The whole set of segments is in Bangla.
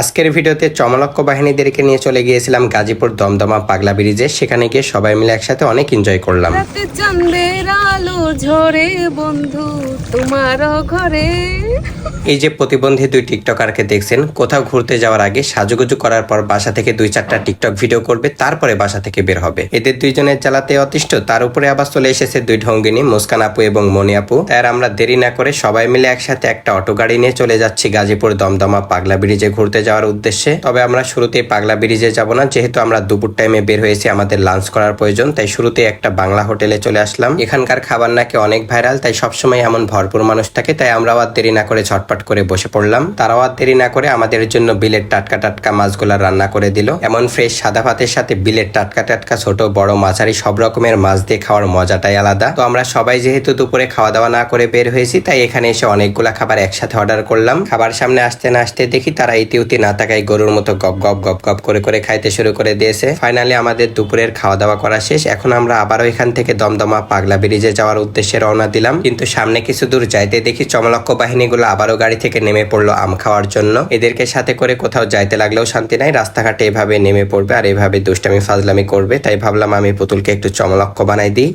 আজকের ভিডিওতে চমলক্ষ বাহিনীদেরকে নিয়ে চলে গিয়েছিলাম গাজীপুর দমদমা পাগলা ব্রিজে। সেখানে গিয়ে সবাই মিলে একসাথে অনেক এনজয় করলাম। আলো ঝরে বন্ধু তোমার ঘরে এই যে প্রতিবন্ধী দুই টিকটকারকে দেখছেন, কোথাও ঘুরতে যাওয়ার আগে সাজুগুজু করার পর বাসা থেকে দুই চারটা টিকটক ভিডিও করবে, তারপরে বাসা থেকে বের হবে। এদের দুইজনের জ্বালাতে অতিষ্ঠ, তার উপরে আবার চলে এসেছে দুই ঢঙ্গিনী, মুস্কান আপু এবং মনি আপু। তাই আমরা দেরি না করে সবাই মিলে একসাথে একটা অটো গাড়ি নিয়ে চলে যাচ্ছি গাজীপুর দমদমা পাগলা ব্রিজে ঘুরতে যাওয়ার উদ্দেশ্যে। তবে আমরা শুরুতেই পাগলা ব্রিজে যাব না, যেহেতু আমরা দুপুর টাইমে বের হয়েছি, আমাদের লাঞ্চ করার প্রয়োজন, তাই শুরুতে একটা বাংলা হোটেলে চলে আসলাম। এখানকার খাবার নাকি অনেক ভাইরাল, তাই সবসময় এমন ভরপুর মানুষ থাকে, তাই আমরা আবার দেরি না করে ঝটপট করে বসে পড়লাম। তারাও আর দেরি না করে আমাদের জন্য বিলের টাটকা টাটকা মাছগুলা রান্না করে দিল। এমন ফ্রেশ সাদা ভাতের সাথে বিলের টাটকা টাটকা ছোট বড় মাঝারি সব রকমের মাছ দিয়ে খাওয়ার মজাটাই আলাদা। তো আমরা সবাই যেহেতু দুপুরে খাওয়া দাওয়া না করে বের হয়েছি, তাই এখানে এসে অনেকগুলা খাবার একসাথে অর্ডার করলাম। খাবার সামনে আসতে না আসতে দেখি তারা ইতিউতি না তাকাই গরুর মতো গপ গপ গপ গপ করে করে খাইতে শুরু করে দিয়েছে। ফাইনালি আমাদের দুপুরের খাওয়া দাওয়া করা শেষ। এখন আমরা আবারও এখান থেকে দমদমা পাগলা ব্রিজে যাওয়ার উদ্দেশ্যে রওনা দিলাম। কিন্তু সামনে কিছু দূর যাইতে দেখি চমলক্ষ বাহিনীগুলো আবারও গাড়ি থেকে নেমে পড়ল আম খাওয়ার জন্য। এদেরকে সাথে করে কোথাও যাইতে লাগলেও শান্তি নাই। রাস্তাঘাটে এভাবে নেমে পড়বে আর এভাবে দুষ্টামি ফাজলামি করবে। তাই ভাবলাম আমি পুতুলকে একটু চমলক্ষ বানাই দিই।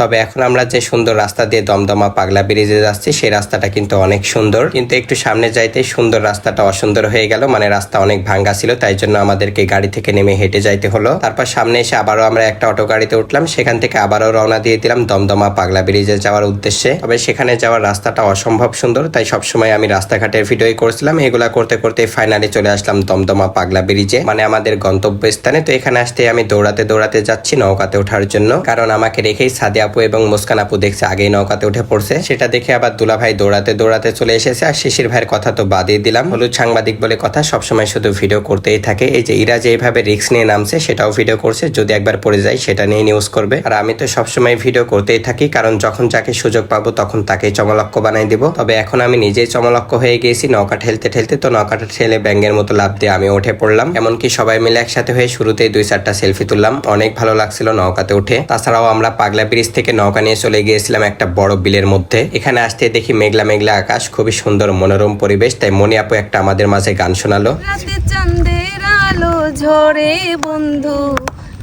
তবে এখন আমরা যে সুন্দর রাস্তা দিয়ে দমদমা পাগলা ব্রিজে যাচ্ছি, সেই রাস্তাটা কিন্তু অনেক সুন্দর। কিন্তু একটু সামনে যাইতে সুন্দর রাস্তাটা অসুন্দর হয়ে গেল মানে রাস্তা অনেক ভাঙ্গা ছিল, তাই জন্য আমাদেরকে গাড়ি থেকে নেমে হেঁটে যাইতে হলো। তারপর সামনে এসে আবারও আমরা একটা অটো গাড়িতে উঠলাম, সেখান থেকে আবারও রওনা দিয়ে দিলাম দমদমা পাগলা ব্রিজে যাওয়ার উদ্দেশ্যে। তবে সেখানে যাওয়ার রাস্তাটা অসম্ভব সুন্দর, তাই সবসময় আমি রাস্তাঘাটের ভিডিওই করছিলাম। এগুলা করতে করতে ফাইনালি চলে আসলাম দমদমা পাগলা ব্রিজে মানে আমাদের গন্তব্যস্থানে। তো এখানে আসতে আমি দৌড়াতে দৌড়াতে যাচ্ছি নৌকাতে ওঠার জন্য, কারণ আমাকে রেখেই সাদি আপু এবং মুস্কান আপু দেখছে আগেই নৌকাতে উঠে পড়ছে। সেটা দেখে আবার দুলা ভাই দৌড়াতে দৌড়াতে চলে এসেছে। আর শিশির ভাইয়ের কথা তো বাদই দিলাম। হলুদ সাংবাদিক বলে কথা, সবসময় শুধু ভিডিও করতেই থাকে। এই যে ইরা যে এইভাবে রিক্স নিয়ে নামছে, সেটাও ভিডিও করছে। যদি একবার পড়ে যায়, সেটা নিয়ে নিউজ করবে। আর আমি তো সবসময় ভিডিও করতেই থাকি, কারণ যখন যাকে সুযোগ পাবো, তখন তাকেই চমলক্ষ বানাই দিব। তবে এখন আমি নিজেই চমলক্ষ হয়ে গিয়েছি। নৌকা ঠেলতে ঠেলতে তো নৌকাটা ঠেলে ব্যাঙ্গের মতো লাভ দিয়ে আমি উঠে পড়লাম। এমনকি সবাই মিলে একসাথে হয়ে শুরুতেই দুই চারটা সেলফি তুললাম। অনেক ভালো লাগছিল নৌকাতে উঠে। তাছাড়াও আমরা পাগলা ব্রিজ থেকে নৌকা নিয়ে চলে গিয়েছিলাম একটা বড় বিলের মধ্যে। এখানে আসতে দেখি মেঘলা মেঘলা আকাশ খুবই সুন্দর মনোরম পরিবেশ তাই মনি আপু একটা আমাদের মাঝে গান শোনালো। রাতে চাঁদের আলো ঝরে বন্ধু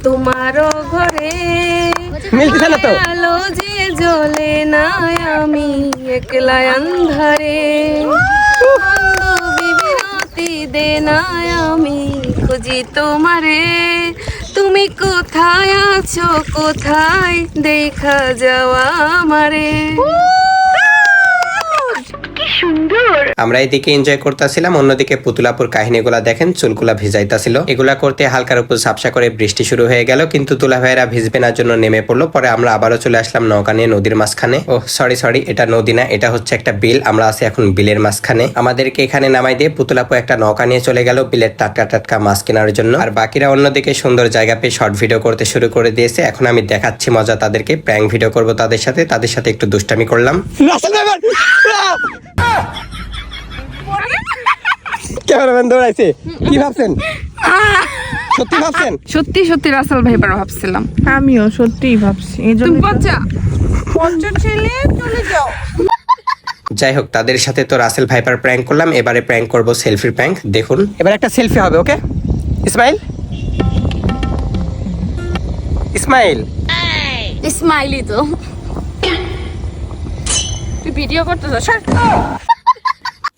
তোমার ঘরে। মিলতেছে না তো। আলো যে জ্বলে না আমি একলা আন্ধারে বিবিরতি দে না আমি খুঁজি তোমারে। তুমি কোথায় আছো? কোথায় দেখা যাওয়া আমারে? আমরা এদিকে এনজয় করতেছিলাম, অন্যদিকে পুতুলাপুর কাহিনীগুলা দেখেন, চুলগুলা ভিজাইতাছিল। এগুলা করতে হালকার উপর ঝাপসা করে বৃষ্টি শুরু হয়ে গেল, কিন্তু তুলা ভাইয়েরা ভিজবে না জন্য নেমে পড়ল। পরে আমরা আবারও চলে আসলাম নৌকা নিয়ে নদীর মাঝখানে। ও সরি সরি এটা নদী না, এটা হচ্ছে একটা বিল, আমরা আছি এখন বিলের মাঝখানে। আমাদেরকে এখানে নামাই দিয়ে পুতুলাপু একটা নৌকা নিয়ে চলে গেল বিলের টাটকা টাটকা মাছ কেনার জন্য। আর বাকিরা অন্যদিকে সুন্দর জায়গা পেয়ে শর্ট ভিডিও করতে শুরু করে দিয়েছে। এখন আমি দেখাচ্ছি মজা তাদেরকে প্র্যাঙ্ক ভিডিও করব তাদের সাথে তাদের সাথে একটু দুষ্টামি করলাম। ক্যামেরাম্যান দৌড়াইছে। কি ভাবছেন? সত্যি ভাবছেন? সত্যি সত্যি রাসেল ভাই ভাইবার ভাবছিলাম। আমিও সত্যিই ভাবছি এই জন্য বাচ্চা যাই হোক তাদের সাথে তো রাসেল ভাইপার প্র্যাঙ্ক করলাম এবারে প্র্যাঙ্ক করব সেলফির প্র্যাঙ্ক দেখুন। এবার একটা সেলফি হবে ওকে ইসমাইল ইসমাইল স্মাইলি তো। তুই ভিডিও করতে করতেছ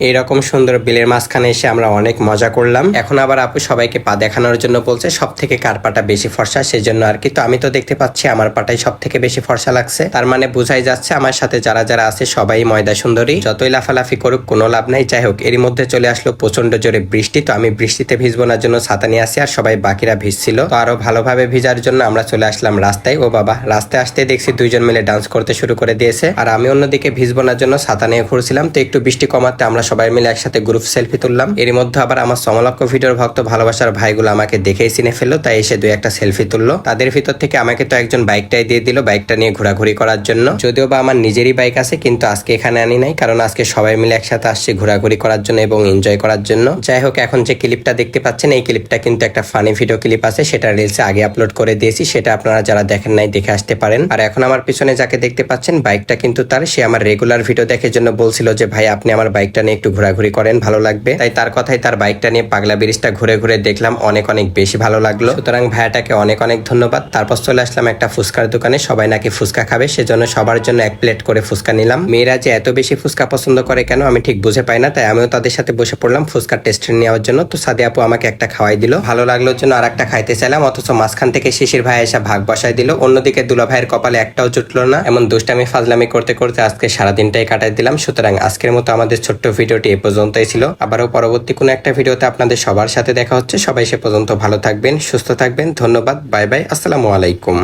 এইরকম সুন্দর বিলের মাঝখানে এসে আমরা অনেক মজা করলাম। এখন আবার আপু সবাইকে পা দেখানোর জন্য বলছে সব থেকে কার পাটা বেশি ফর্সা সেজন্য আর কি। তো আমি তো দেখতে পাচ্ছি আমার পাটাই সব থেকে বেশি ফর্সা লাগছে। তার মানে বোঝাই যাচ্ছে আমার সাথে যারা যারা আছে সবাই ময়দা সুন্দরী। যতই লাফালাফি করুক, কোনো লাভ নাই। যাই হোক, এরই মধ্যে চলে আসলো প্রচণ্ড জোরে বৃষ্টি। তো আমি বৃষ্টিতে ভিজবো না জন্য ছাতা নিয়ে আসি আর সবাই বাকিরা ভিজছিল। তো আরও ভালোভাবে ভিজার জন্য আমরা চলে আসলাম রাস্তায়। ও বাবা, রাস্তায় আসতে দেখছি দুইজন মিলে ডান্স করতে শুরু করে দিয়েছে। আর আমি অন্যদিকে ভিজবো না জন্য ছাতা নিয়ে ঘুরছিলাম। তো একটু বৃষ্টি কমাতে আমরা সবাই মিলে একসাথে গ্রুপ সেলফি তুললাম। এর মধ্যে আবার আমার সমলক্ষ ভিডিওর ভক্ত ভালোবাসার ভাইগুলো আমাকে দেখেই চিনে ফেলল, তাই এসে দুই একটা সেলফি তুললো। তাদের ভিতর থেকে আমাকে তো একজন বাইকটাই দিয়ে দিল বাইকটা নিয়ে ঘোরাঘুরি করার জন্য। যদিও বা আমার নিজেরই বাইক আছে, কিন্তু আজকে এখানে আনি নাই, কারণ আজকে সবাই মিলে একসাথে আসছে ঘোরাঘুরি করার জন্য এবং এনজয় করার জন্য। যাই হোক, এখন যে ক্লিপটা দেখতে পাচ্ছেন, এই ক্লিপটা কিন্তু একটা ফানি ভিডিও ক্লিপ আছে, সেটা রিলসে আগে আপলোড করে দিয়েছি, সেটা আপনারা যারা দেখেন নাই দেখে আসতে পারেন। আর এখন আমার পিছনে যাকে দেখতে পাচ্ছেন বাইকটা কিন্তু তার, সে আমার রেগুলার ভিডিও দেখার জন্য বলছিল যে, ভাই, আপনি আমার বাইকটা নিয়ে একটু ঘোরাঘুরি করেন, ভালো লাগবে। তাই তার কথাই তার বাইকটা নিয়ে পাগলা ব্রিজটা ঘুরে ঘুরে দেখলাম অনেক অনেক বেশি ভালো লাগল। সুতরাং ভাইয়াটাকে অনেক অনেক ধন্যবাদ। তারপর চলে আসলাম একটা ফুচকার দোকানে। সবাই নাকি ফুচকা খাবে, সেজন্য সবার জন্য এক প্লেট করে ফুচকা নিলাম। মেয়েরা যে এত বেশি ফুচকা পছন্দ করে কেন, আমি ঠিক বুঝে পাই না। তাই আমিও তাদের সাথে বসে পড়লাম ফুচকার টেস্ট নেওয়ার জন্য। তো সাদি আপু আমাকে একটা খাওয়াই দিল। ভালো লাগল জন্য আর একটা খাইতে চাইলাম, অথচ মাঝখান থেকে শিশির ভাই এসে ভাগ বসাই দিল। অন্যদিকে দুলা ভাইয়ের কপালে একটাও জুটলো না। এমন দুষ্টামি, ফাজলামি করতে করতে আজকে সারাদিনটাই কাটাই দিলাম। সুতরাং আজকের মতো আমাদের ছোট্ট ভিডিওটি এ পর্যন্তই ছিল। আবারও পরবর্তী কোনো একটা ভিডিওতে আপনাদের সবার সাথে দেখা হচ্ছে। সবাই সে পর্যন্ত ভালো থাকবেন, সুস্থ থাকবেন। ধন্যবাদ, বাই বাই, আসসালামু আলাইকুম।